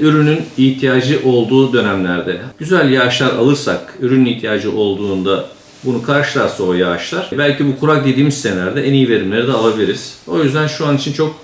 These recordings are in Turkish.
Ürünün ihtiyacı olduğu dönemlerde güzel yağışlar alırsak, ürünün ihtiyacı olduğunda bunu karşılarsa o yağışlar belki bu kurak dediğimiz senelerde en iyi verimleri de alabiliriz. O yüzden şu an için çok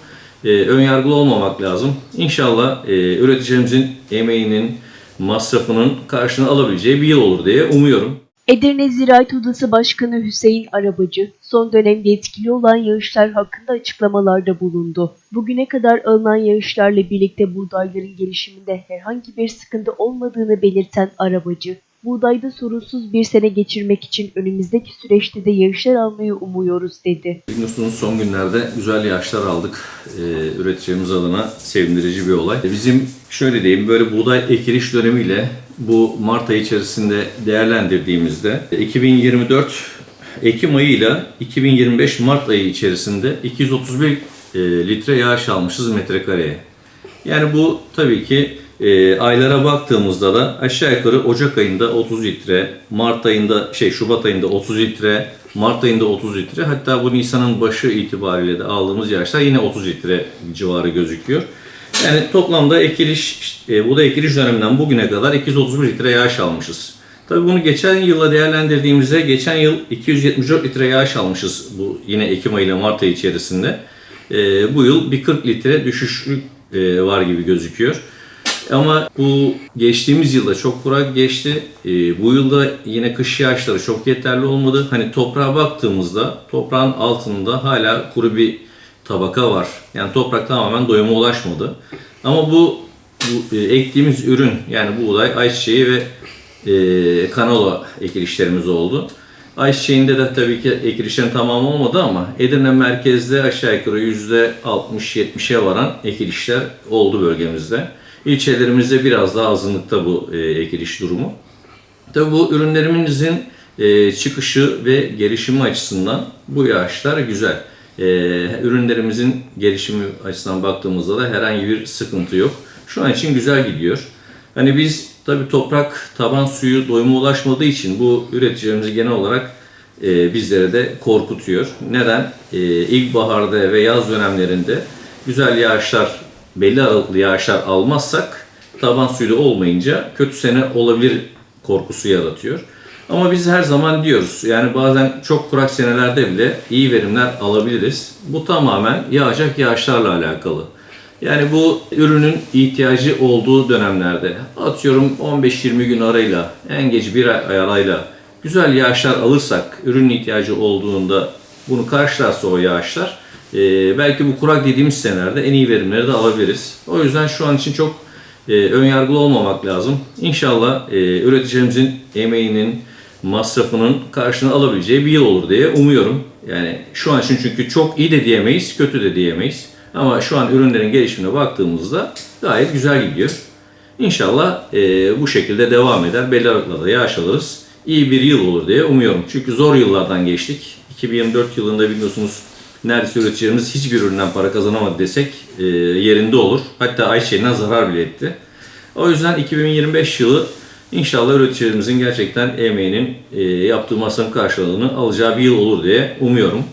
e, ön yargılı olmamak lazım. İnşallah e, üreticilerimizin emeğinin, masrafının karşılığını alabileceği bir yıl olur diye umuyorum. Edirne Ziraat Odası Başkanı Hüseyin Arabacı, son dönemde etkili olan yağışlar hakkında açıklamalarda bulundu. Bugüne kadar alınan yağışlarla birlikte buğdayların gelişiminde herhangi bir sıkıntı olmadığını belirten Arabacı, buğdayda sorunsuz bir sene geçirmek için önümüzdeki süreçte de yağışlar almayı umuyoruz dedi. Biliyorsunuz son günlerde güzel yağışlar aldık. Ee, üreticilerimiz adına sevindirici bir olay. Bizim şöyle diyeyim böyle buğday ekiliş dönemiyle bu Mart ayı içerisinde değerlendirdiğimizde 2024 Ekim ayı ile 2025 Mart ayı içerisinde 231 e, litre yağış almışız metrekareye. Yani bu tabii ki e, aylara baktığımızda da aşağı yukarı Ocak ayında 30 litre, Mart ayında şey Şubat ayında 30 litre, Mart ayında 30 litre hatta bu Nisan'ın başı itibariyle de aldığımız yağışlar yine 30 litre civarı gözüküyor. Yani toplamda ekiliş, e, bu da ekiliş döneminden bugüne kadar 231 litre yağış almışız. Tabii bunu geçen yılla değerlendirdiğimizde geçen yıl 274 litre yağış almışız bu yine Ekim ayı ile Mart ayı içerisinde. E, bu yıl bir 40 litre düşüşlük e, var gibi gözüküyor. Ama bu geçtiğimiz yılda çok kurak geçti. E, bu yılda yine kış yağışları çok yeterli olmadı. Hani toprağa baktığımızda toprağın altında hala kuru bir tabaka var. Yani toprak tamamen doyuma ulaşmadı. Ama bu, bu e, ektiğimiz ürün yani buğday, ayçiçeği ve e, kanola ekilişlerimiz oldu. Ayçiçeğinde de tabii ki ekilişlerin tamamı olmadı ama Edirne merkezde aşağı yukarı %60-70'e varan ekilişler oldu bölgemizde. İlçelerimizde biraz daha azınlıkta bu e, ekiliş durumu. Tabii bu ürünlerimizin e, çıkışı ve gelişimi açısından bu yağışlar güzel. E, ürünlerimizin gelişimi açısından baktığımızda da herhangi bir sıkıntı yok. Şu an için güzel gidiyor. Hani biz tabii toprak taban suyu doyuma ulaşmadığı için bu üreticilerimizi genel olarak e, bizlere de korkutuyor. Neden? E, ilkbaharda ve yaz dönemlerinde güzel yağışlar, belli aralıklı yağışlar almazsak taban suyu da olmayınca kötü sene olabilir korkusu yaratıyor. Ama biz her zaman diyoruz yani bazen çok kurak senelerde bile iyi verimler alabiliriz. Bu tamamen yağacak yağışlarla alakalı. Yani bu ürünün ihtiyacı olduğu dönemlerde atıyorum 15-20 gün arayla en geç bir ay arayla güzel yağışlar alırsak ürünün ihtiyacı olduğunda bunu karşılarsa o yağışlar e, belki bu kurak dediğimiz senelerde en iyi verimleri de alabiliriz. O yüzden şu an için çok e, ön yargılı olmamak lazım. İnşallah e, üreticilerimizin emeğinin, masrafının karşılığını alabileceği bir yıl olur diye umuyorum. Yani şu an için çünkü çok iyi de diyemeyiz, kötü de diyemeyiz. Ama şu an ürünlerin gelişimine baktığımızda gayet güzel gidiyor. İnşallah e, bu şekilde devam eder. Belli aralıklarla yağış alırız. İyi bir yıl olur diye umuyorum. Çünkü zor yıllardan geçtik. 2024 yılında biliyorsunuz neredeyse üreticilerimiz hiçbir üründen para kazanamadı desek e, yerinde olur. Hatta ayçiçeğinden zarar bile etti. O yüzden 2025 yılı inşallah üreticilerimizin gerçekten emeğinin e, yaptığı masrafın karşılığını alacağı bir yıl olur diye umuyorum.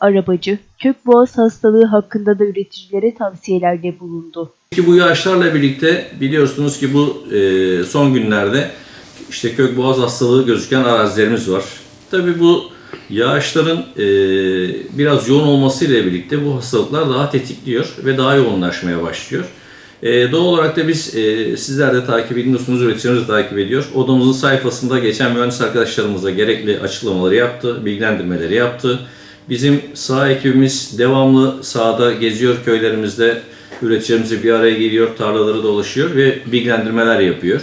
Arabacı, kök boğaz hastalığı hakkında da üreticilere tavsiyelerde bulundu. Ki bu yağışlarla birlikte biliyorsunuz ki bu e, son günlerde işte kök boğaz hastalığı gözüken arazilerimiz var. Tabii bu yağışların e, biraz yoğun olmasıyla birlikte bu hastalıklar daha tetikliyor ve daha yoğunlaşmaya başlıyor. E, doğal olarak da biz e, sizler de takip ediyorsunuz, üreticilerimiz de takip ediyor. Odamızın sayfasında geçen mühendis arkadaşlarımıza gerekli açıklamaları yaptı, bilgilendirmeleri yaptı. Bizim saha ekibimiz devamlı sahada geziyor köylerimizde. Üreticilerimiz bir araya geliyor, tarlaları dolaşıyor ve bilgilendirmeler yapıyor.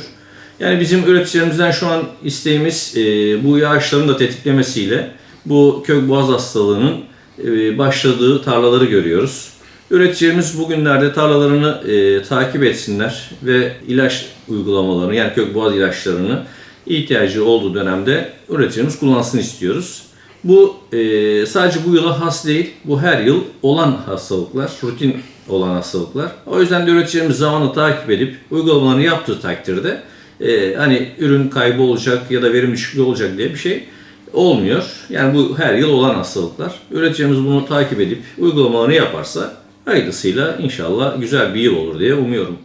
Yani bizim üreticilerimizden şu an isteğimiz e, bu yağışların da tetiklemesiyle bu kök boğaz hastalığının e, başladığı tarlaları görüyoruz. Üreticilerimiz bugünlerde tarlalarını e, takip etsinler ve ilaç uygulamalarını yani kök boğaz ilaçlarını ihtiyacı olduğu dönemde üreticilerimiz kullansın istiyoruz. Bu e, sadece bu yıla has değil, bu her yıl olan hastalıklar, rutin olan hastalıklar. O yüzden de üreticilerimiz zamanla takip edip uygulamalarını yaptığı takdirde e, hani ürün kaybı olacak ya da verim düşüklüğü olacak diye bir şey olmuyor. Yani bu her yıl olan hastalıklar. Üreticimiz bunu takip edip uygulamalarını yaparsa hayırlısıyla inşallah güzel bir yıl olur diye umuyorum.